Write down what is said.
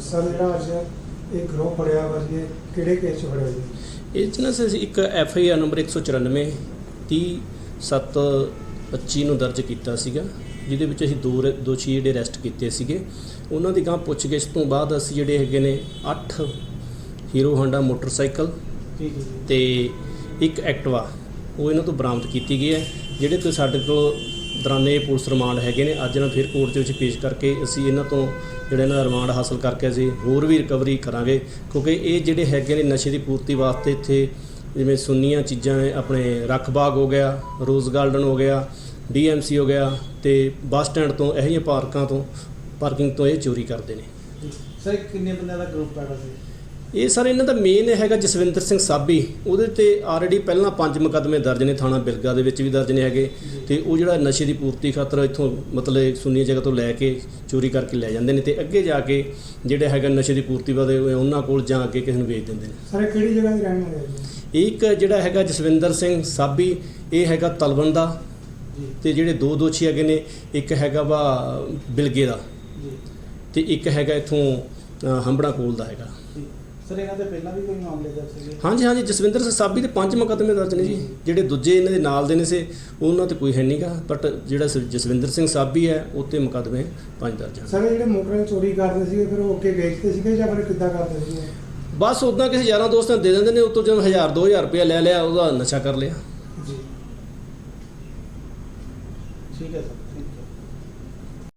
Sir ਜਿਹੜਾ ਅੱਜ ਇਹ ਗਰੋਹ ਫੜਿਆ ਵਾ ਜੀ ਇਹ ਕਿਹੜੇ ਕੇਸ 'ਚ ਫੜਿਆ ਜੀ? ਇਹ 'ਚ ਨਾ ਅਸੀਂ ਇੱਕ ਐਫ ਆਈ ਆਰ ਨੰਬਰ 194 30 7 25 ਨੂੰ ਦਰਜ ਕੀਤਾ ਸੀਗਾ ਜਿਹਦੇ ਵਿੱਚ ਅਸੀਂ ਦੋ ਰ- ਦੋਸ਼ੀ ਜਿਹੜੇ ਅਰੈਸਟ ਕੀਤੇ ਸੀਗੇ। ਉਹਨਾਂ ਦੀ ਗਾਂ ਪੁੱਛਗਿੱਛ ਤੋਂ ਬਾਅਦ ਅਸੀਂ ਜਿਹੜੇ ਹੈਗੇ ਨੇ 8 ਹੀਰੋ ਹਾਂਡਾ ਮੋਟਰਸਾਈਕਲ ਠੀਕ ਹੈ ਜੀ। ਤੇ ਇੱਕ ਐਕਟਿਵਾ ਉਹ ਇਹਨਾਂ ਤੋਂ ਬਰਾਮਦ ਕੀਤੀ ਗਈ ਹੈ ਜਿਹੜੇ ਤੋਂ ਸਾਡੇ ਕੋਲ ਦੌਰਾਨੇ ਪੁਲਿਸ ਰਿਮਾਂਡ ਹੈਗੇ ਨੇ। ਅੱਜ ਇਹਨਾਂ ਫਿਰ ਕੋਰਟ ਦੇ ਵਿੱਚ ਪੇਸ਼ ਕਰਕੇ ਅਸੀਂ ਇਹਨਾਂ ਤੋਂ ਜਿਹੜਾ ਇਹਨਾਂ ਦਾ ਰਿਮਾਂਡ ਹਾਸਲ ਕਰਕੇ ਅਸੀਂ ਹੋਰ ਵੀ ਰਿਕਵਰੀ ਕਰਾਂਗੇ। ਕਿਉਂਕਿ ਇਹ ਜਿਹੜੇ ਹੈਗੇ ਨੇ ਨਸ਼ੇ ਦੀ ਪੂਰਤੀ ਵਾਸਤੇ ਇੱਥੇ ਜਿਵੇਂ ਸੁੰਨੀਆਂ ਚੀਜ਼ਾਂ ਨੇ, ਆਪਣੇ ਰੱਖ ਬਾਗ ਹੋ ਗਿਆ, ਰੋਜ਼ ਗਾਰਡਨ ਹੋ ਗਿਆ ਡੀਐਮਸੀ ਹੋ ਗਿਆ ਤੇ ਬੱਸ ਸਟੈਂਡ ਤੋਂ ਇਹੋ ਜਿਹੀਆਂ ਪਾਰਕਾਂ ਤੋਂ, ਪਾਰਕਿੰਗ ਤੋਂ ਇਹ ਚੋਰੀ ਕਰਦੇ ਨੇ। ਸਰ, ਕਿੰਨੇ ਬੰਦਿਆਂ ਦਾ ਗਰੁੱਪ ਪੈਦਾ ਸੀ? ਇਹ ਸਰ ਇਹਨਾਂ ਦਾ ਮੇਨ ਹੈਗਾ ਜਸਵਿੰਦਰ ਸਿੰਘ ਸਾਬੀ। ਉਹਦੇ ਤੇ ਆਲਰੇਡੀ ਪਹਿਲਾਂ ਪੰਜ ਮੁਕੱਦਮੇ ਦਰਜ ਨੇ ਥਾਣਾ ਬਿਲਗਾ ਦੇ ਵਿੱਚ ਵੀ ਦਰਜ ਨੇ ਹੈਗੇ। ਤੇ ਉਹ ਜਿਹੜਾ ਨਸ਼ੇ ਦੀ ਪੂਰਤੀ ਖਾਤਰ ਇੱਥੋਂ ਮਤਲਬ ਸੁੰਨੀ ਜਗ੍ਹਾ ਤੋਂ ਲੈ ਕੇ ਚੋਰੀ ਕਰਕੇ ਲੈ ਜਾਂਦੇ ਨੇ ਤੇ ਅੱਗੇ ਜਾ ਕੇ ਜਿਹੜੇ ਹੈਗਾ ਨਸ਼ੇ ਦੀ ਪੂਰਤੀ ਵਾਦੇ ਉਹਨਾਂ ਕੋਲ ਜਾ ਕੇ ਕਿਸੇ ਨੂੰ ਵੇਚ ਦਿੰਦੇ ਨੇ। ਸਰ ਇਹ ਕਿਹੜੀ ਜਗ੍ਹਾ ਦੇ ਰਹਿਣ ਵਾਲੇ ਇੱਕ ਜਿਹੜਾ ਹੈਗਾ ਜਸਵਿੰਦਰ ਸਿੰਘ ਸਾਬੀ ਇਹ ਹੈਗਾ ਤਲਵਣ ਦਾ ਤੇ ਜਿਹੜੇ ਦੋ ਦੋਸ਼ੀ ਹੈਗੇ ਨੇ ਇੱਕ ਹੈਗਾ ਵਾ ਬਿਲਗੇ ਦਾ ਤੇ ਇੱਕ ਹੈਗਾ ਇੱਥੋਂ ਹੰਬੜਾ ਕੋਲ ਦਾ ਹੈਗਾ। ਸਰ ਇਹਨਾਂ ਦੇ ਪਹਿਲਾਂ ਵੀ ਕੋਈ ਮਾਮਲੇ ਦਰਜ ਸੀਗੇ? ਹਾਂਜੀ ਹਾਂਜੀ ਜਸਵਿੰਦਰ ਸਿੰਘ ਸਾਬੀ ਦੇ ਪੰਜ ਮੁਕੱਦਮੇ ਦਰਜ ਨੇ ਜੀ। ਜਿਹੜੇ ਦੂਜੇ ਇਹਨਾਂ ਦੇ ਨਾਲ ਦੇ ਨੇ ਸੇ ਉਹਨਾਂ ਤੇ ਕੋਈ ਹੈ ਨਹੀਂਗਾ ਬਟ ਜਿਹੜਾ ਸ- ਜਸਵਿੰਦਰ ਸਿੰਘ ਸਾਬੀ ਹੈ ਉੱਤੇ ਮੁਕੱਦਮੇ ਪੰਜ ਦਰਜ ਹਨ। ਸਰ ਇਹ ਜਿਹੜੇ ਮੋਟਰਾਂ ਚੋਰੀ ਕਰਦੇ ਸੀਗੇ ਫਿਰ ਉਹ ਅੱਗੇ ਵੇਚਦੇ ਸੀਗੇ ਜਾਂ ਫਿਰ ਕਿੱਦਾਂ ਕਰਦੇ ਸੀਗੇ? ਬਸ ਉਦਾਂ ਕਿਸੇ ਯਾਰਾਂ ਦੋਸਤਾਂ ਨੂੰ ਦੇ ਦਿੰਦੇ ਨੇ ਉਤੋਂ ਜਦੋਂ 1000 2000 ਰੁਪਇਆ ਲੈ ਲਿਆ ਉਹਦਾ ਨਸ਼ਾ ਕਰ ਲਿਆ। ਜੀ। ਠੀਕ ਹੈ ਸਰ